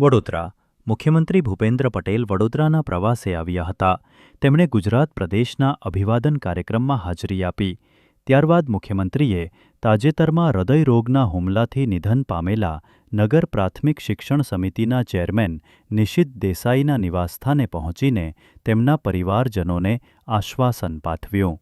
વડોદરા. મુખ્યમંત્રી ભૂપેન્દ્ર પટેલ વડોદરાના પ્રવાસે આવ્યા હતા. તેમણે ગુજરાત પ્રદેશના અભિવાદન કાર્યક્રમમાં હાજરી આપી. ત્યારબાદ મુખ્યમંત્રીએ તાજેતરમાં હૃદયરોગના હુમલાથી નિધન પામેલા નગર પ્રાથમિક શિક્ષણ સમિતિના ચેરમેન નિશિત દેસાઈના નિવાસસ્થાને પહોંચીને તેમના પરિવારજનોને આશ્વાસન પાઠવ્યું.